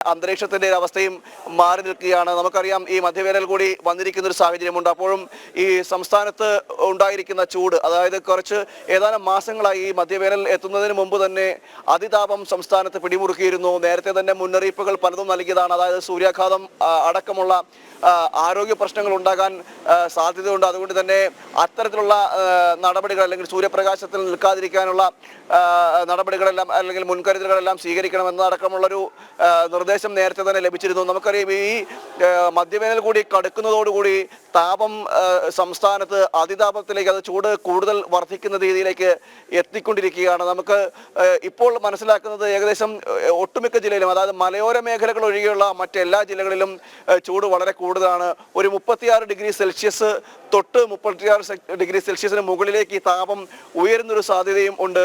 അന്തരീക്ഷത്തിന്റെ അവസ്ഥയും മാറി നിൽക്കുകയാണ്. നമുക്കറിയാം ഈ മധ്യവേനൽ കൂടി വന്നിരിക്കുന്ന ഒരു സാഹചര്യമുണ്ട്. അപ്പോഴും ഈ സംസ്ഥാനത്ത് ഉണ്ടായിരിക്കുന്ന ചൂട് അതായത് കുറച്ച് ഏതാനും മാസങ്ങളായി ഈ മധ്യവേനൽ എത്തുന്നതിന് മുമ്പ് തന്നെ അതിതാപം സംസ്ഥാനത്ത് പിടിമുറുക്കിയിരുന്നു. നേരത്തെ തന്നെ മുന്നറിയിപ്പുകൾ പലതും നൽകിയതാണ്. അതായത് സൂര്യാഘാതം അടക്കമുള്ള ആരോഗ്യ പ്രശ്നങ്ങൾ ഉണ്ടാകാൻ സാധ്യതയുണ്ട്. അതുകൊണ്ട് തന്നെ അത്തരത്തിലുള്ള നടപടികൾ അല്ലെങ്കിൽ സൂര്യപ്രകാശത്തിൽ നിൽക്കാതിരിക്കാനുള്ള നടപടികളെല്ലാം അല്ലെങ്കിൽ മുൻകരുതലുകളെല്ലാം സ്വീകരിക്കണമെന്നതടക്കമുള്ളൊരു ആ, നിർദ്ദേശം നേരത്തെ തന്നെ ലഭിച്ചിരുന്നു. നമുക്കറിയാം ഈ മദ്യവേനൽ കൂടി കടുക്കുന്നതോടുകൂടി താപം സംസ്ഥാനത്ത് അതിതാപത്തിലേക്ക് അത് ചൂട് കൂടുതൽ വർദ്ധിക്കുന്ന രീതിയിലേക്ക് എത്തിക്കൊണ്ടിരിക്കുകയാണ്. നമുക്ക് ഇപ്പോൾ മനസ്സിലാക്കുന്നത് ഏകദേശം ഒട്ടുമിക്ക ജില്ലയിലും അതായത് മലയോര മേഖലകൾ ഒഴികെയുള്ള മറ്റെല്ലാ ജില്ലകളിലും ചൂട് വളരെ കൂടുതലാണ്. ഒരു മുപ്പത്തിയാറ് ഡിഗ്രി സെൽഷ്യസ് തൊട്ട് മുപ്പത്തിയാറ് ഡിഗ്രി സെൽഷ്യസിന് മുകളിലേക്ക് ഈ താപം ഉയരുന്നൊരു സാധ്യതയും ഉണ്ട്.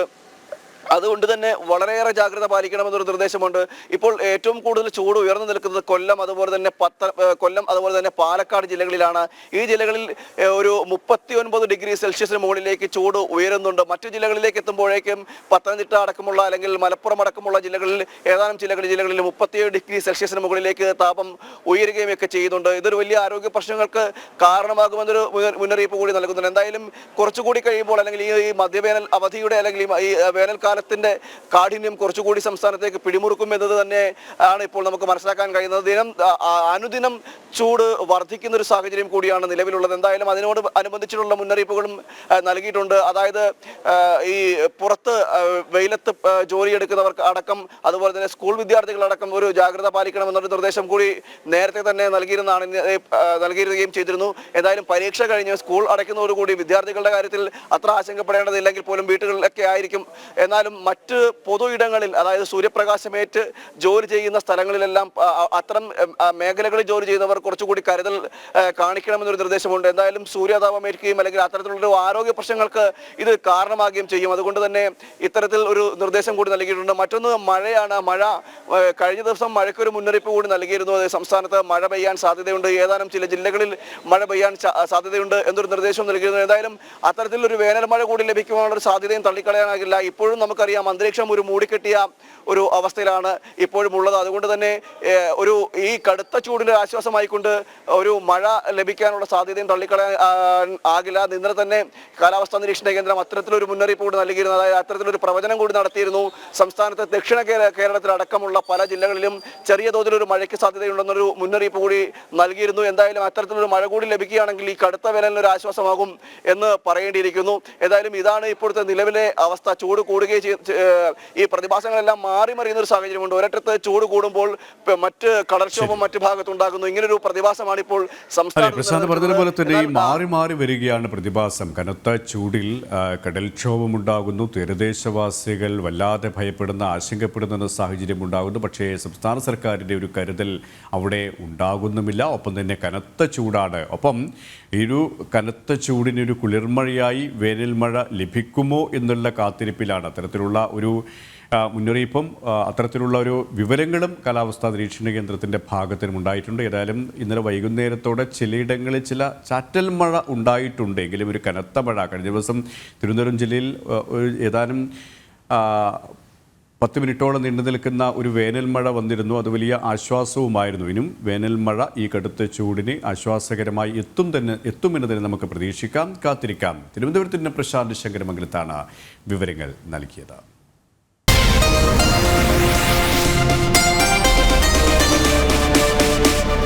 അതുകൊണ്ട് തന്നെ വളരെയേറെ ജാഗ്രത പാലിക്കണമെന്നൊരു നിർദ്ദേശമുണ്ട്. ഇപ്പോൾ ഏറ്റവും കൂടുതൽ ചൂട് ഉയർന്നു നിൽക്കുന്നത് കൊല്ലം അതുപോലെ തന്നെ പത്ത കൊല്ലം അതുപോലെ തന്നെ പാലക്കാട് ജില്ലകളിലാണ്. ഈ ജില്ലകളിൽ ഒരു മുപ്പത്തി ഒൻപത് ഡിഗ്രി സെൽഷ്യസിന് മുകളിലേക്ക് ചൂട് ഉയരുന്നുണ്ട്. മറ്റു ജില്ലകളിലേക്ക് എത്തുമ്പോഴേക്കും പത്തനംതിട്ട അടക്കമുള്ള അല്ലെങ്കിൽ മലപ്പുറം അടക്കമുള്ള ജില്ലകളിൽ ഏതാനും ചില ജില്ലകളിൽ മുപ്പത്തിയേഴ് ഡിഗ്രി സെൽഷ്യസിന് മുകളിലേക്ക് താപം ഉയരുകയും ഒക്കെ ചെയ്യുന്നുണ്ട്. ഇതൊരു വലിയ ആരോഗ്യ പ്രശ്നങ്ങൾക്ക് കാരണമാകുമെന്നൊരു മുന്ന- മുന്നറിയിപ്പ് കൂടി നൽകുന്നുണ്ട്. എന്തായാലും കുറച്ചുകൂടി കഴിയുമ്പോൾ അല്ലെങ്കിൽ ഈ മധ്യവേനൽ അവധിയുടെ അല്ലെങ്കിൽ ഈ മ- വേനൽക്കാലത്തിന്റെ കാഠിന്യം കുറച്ചുകൂടി സംസ്ഥാനത്തേക്ക് പിടിമുറുക്കും എന്നത് തന്നെ ആണ് ഇപ്പോൾ നമുക്ക് മനസ്സിലാക്കാൻ കഴിയുന്നത്. ദിനം അനുദിനം ചൂട് വർദ്ധിക്കുന്ന ഒരു സാഹചര്യം കൂടിയാണ് നിലവിലുള്ളത്. എന്തായാലും അതിനോട് അനുബന്ധിച്ചിട്ടുള്ള മുന്നറിയിപ്പുകളും നൽകിയിട്ടുണ്ട്. അതായത് ഈ പുറത്ത് വെയിലത്ത് ജോലി ജോലിയെടുക്കുന്നവർക്ക് അടക്കം അതുപോലെ തന്നെ സ്കൂൾ വിദ്യാർത്ഥികളടക്കം ഒരു ജാഗ്രത പാലിക്കണം എന്നൊരു നിർദ്ദേശം കൂടി നേരത്തെ തന്നെ നൽകിയിരുന്നതാണ് ഇന്ന്, നൽകിയിരിക്കുകയും ചെയ്തിരുന്നു. എന്തായാലും പരീക്ഷ കഴിഞ്ഞ് സ്കൂൾ അടയ്ക്കുന്നതോടുകൂടി വിദ്യാർത്ഥികളുടെ കാര്യത്തിൽ അത്ര ആശങ്കപ്പെടേണ്ടതില്ലെങ്കിൽ പോലും വീട്ടുകളിലൊക്കെ ആയിരിക്കും. എന്നാലും മറ്റ് പൊതു ഇടങ്ങളിൽ അതായത് സൂര്യപ്രകാശമേറ്റ് ജോലി ചെയ്യുന്ന സ്ഥലങ്ങളിലെല്ലാം അത്തരം മേഖലകളിൽ ജോലി ചെയ്യുന്നവർ കുറച്ചുകൂടി കരുതൽ കാണിക്കണമെന്നൊരു നിർദ്ദേശമുണ്ട്. എന്തായാലും സൂര്യാതാപമേൽക്കുകയും അല്ലെങ്കിൽ അത്തരത്തിലുള്ള ആരോഗ്യ പ്രശ്നങ്ങൾക്ക് ഇത് കാരണമാകുകയും ചെയ്യും. അതുകൊണ്ട് തന്നെ ഇത്തരത്തിൽ ഒരു നിർദ്ദേശം കൂടി നൽകിയിട്ടുണ്ട്. മറ്റൊന്ന് മഴയാണ്. മഴ കഴിഞ്ഞ ദിവസം മഴയ്ക്കൊരു മുന്നറിയിപ്പ് കൂടി നൽകിയിരുന്നു. സംസ്ഥാനത്ത് മഴ പെയ്യാൻ സാധ്യതയുണ്ട്. ഏതാനും ചില ജില്ലകളിൽ മഴ പെയ്യാൻ സാധ്യതയുണ്ട് എന്നൊരു നിർദ്ദേശം നൽകിയിരുന്നു. ഏതായാലും അത്തരത്തിലൊരു വേനൽ മഴ കൂടി ലഭിക്കുവാനുള്ള ഒരു സാധ്യതയും തള്ളിക്കളയാനാകില്ല. ഇപ്പോഴും നമുക്കറിയാം അന്തരീക്ഷം ഒരു മൂടിക്കെട്ടിയ ഒരു അവസ്ഥയിലാണ് ഇപ്പോഴും ഉള്ളത് അതുകൊണ്ട് തന്നെ ഒരു ഈ കടുത്ത ചൂടിന് ആശ്വാസമായിക്കൊണ്ട് ഒരു മഴ ലഭിക്കാനുള്ള സാധ്യതയും തള്ളിക്കളയാൻ ആകില്ല. ഇന്നലെ തന്നെ കാലാവസ്ഥാ നിരീക്ഷണ കേന്ദ്രം അത്തരത്തിലൊരു മുന്നറിയിപ്പ് കൂടി നൽകിയിരുന്നു. അതായത് അത്തരത്തിലൊരു പ്രവചനം കൂടി നടത്തിയിരുന്നു. സംസ്ഥാനത്തെ ദക്ഷിണ കേര- കേരളത്തിലടക്കമുള്ള പല ജില്ലകളിലും ചെറിയ തോതിലൊരു മഴയ്ക്ക് സാധ്യതയുണ്ടെന്നൊരു മുന്നറിയിപ്പ് കൂടി നൽകിയിരുന്നു. എന്തായാലും അത്തരത്തിലൊരു മഴ കൂടി ലഭിക്കുകയാണെങ്കിൽ ഈ കടുത്ത വേനലിന് ഒരു ആശ്വാസമാകും എന്ന് പറയേണ്ടിയിരിക്കുന്നു. ഏതായാലും ഇതാണ് ഇപ്പോഴത്തെ നിലവിലെ അവസ്ഥ. ചൂട് കൂടുകയും ഈ പ്രതിഭാസങ്ങളെല്ലാം മാറി മറിയുന്ന ഒരു സാഹചര്യമുണ്ട്. ഒരറ്റത്ത് ചൂട് കൂടുമ്പോൾ മറ്റ് കടൽക്ഷോഭം മറ്റു ഭാഗത്തുണ്ടാകുന്നു. ഇങ്ങനൊരു പ്രതിഭാസമാണ് ഇപ്പോൾ സംസ്ഥാനം പറഞ്ഞതുപോലെ തന്നെ ഈ മാറി മാറി വരികയാണ് പ്രതിഭാസം. കനത്ത ചൂടിൽ കടൽക്ഷോഭം കടൽക്ഷോഭമുണ്ടാകുന്നു. തീരദേശവാസികൾ വല്ലാതെ ഭയപ്പെടുന്ന ആശങ്കപ്പെടുന്ന സാഹചര്യം ഉണ്ടാകുന്നു. പക്ഷേ സംസ്ഥാന സർക്കാരിന്റെ ഒരു കരുതൽ അവിടെ ഉണ്ടാകുന്നുമില്ല. ഒപ്പം തന്നെ കനത്ത ചൂടാണ്. ഒപ്പം ഇരു ഒരു കനത്ത ചൂടിനൊരു കുളിർമഴയായി വേനൽമഴ ലഭിക്കുമോ എന്നുള്ള കാത്തിരിപ്പിലാണ്. അത്തരത്തിലുള്ള ഒരു മുന്നറിയിപ്പും അത്തരത്തിലുള്ള ഒരു വിവരങ്ങളും കാലാവസ്ഥാ നിരീക്ഷണ കേന്ദ്രത്തിന്റെ ഭാഗത്തിനും ഉണ്ടായിട്ടുണ്ട്. ഏതായാലും ഇന്നലെ വൈകുന്നേരത്തോടെ ചിലയിടങ്ങളിൽ ചില ചാറ്റൽ മഴ ഉണ്ടായിട്ടുണ്ട് എങ്കിലും ഒരു കനത്ത മഴ കഴിഞ്ഞ ദിവസം തിരുവനന്തപുരം ജില്ലയിൽ ഒരു ഏതാനും പത്ത് മിനിറ്റോളം നീണ്ടു നിൽക്കുന്ന ഒരു വേനൽ മഴ വന്നിരുന്നു. അത് വലിയ ആശ്വാസവുമായിരുന്നു. ഇനും വേനൽ മഴ ഈ കടുത്ത ചൂടിന് ആശ്വാസകരമായി എത്തും തന്നെ എത്തുമെന്ന് തന്നെ നമുക്ക് പ്രതീക്ഷിക്കാം. കാത്തിരിക്കാം. തിരുവനന്തപുരത്തിന്റെ പ്രശാന്ത് ശങ്കരമംഗലത്താണ് വിവരങ്ങൾ നൽകിയത്.